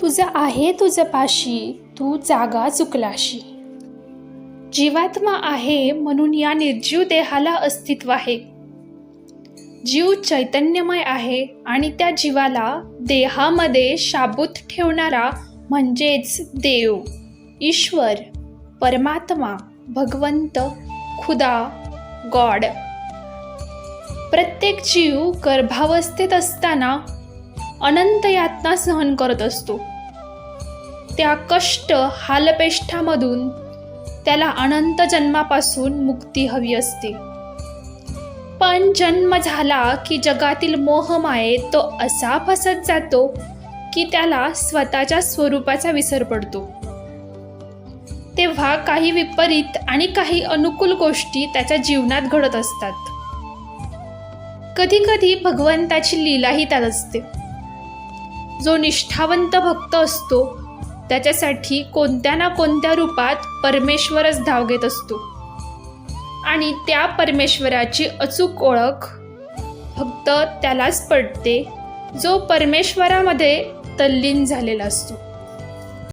तुझं आहे तुझं पाशी तू जागा चुकलाशी. जीवात्मा आहे म्हणून या निर्जीव देहाला अस्तित्व आहे. जीव चैतन्यमय आहे आणि त्या जीवाला देहामध्ये शाबूत ठेवणारा म्हणजेच देव ईश्वर परमात्मा भगवंत खुदा गॉड. प्रत्येक जीव गर्भावस्थेत असताना अनंत यातना सहन करत असतो. त्या कष्ट हालपेष्ठामधून त्याला अनंत जन्मापासून मुक्ती हवी असते. पण जन्म झाला की जगातील मोहमाये तो असा फसत जातो की त्याला स्वतःच्या स्वरूपाचा विसर पडतो. तेव्हा काही विपरीत आणि काही अनुकूल गोष्टी त्याच्या जीवनात घडत असतात. कधी कधी भगवंताची लीलाही त्यात असते. जो निष्ठावंत भक्त असतो त्याच्यासाठी कोणत्या ना कोणत्या रूपात परमेश्वरच धाव घेत असतो. आणि त्या परमेश्वराची अचूक ओळख फक्त त्यालाच पडते जो परमेश्वरामध्ये तल्लीन झालेला असतो.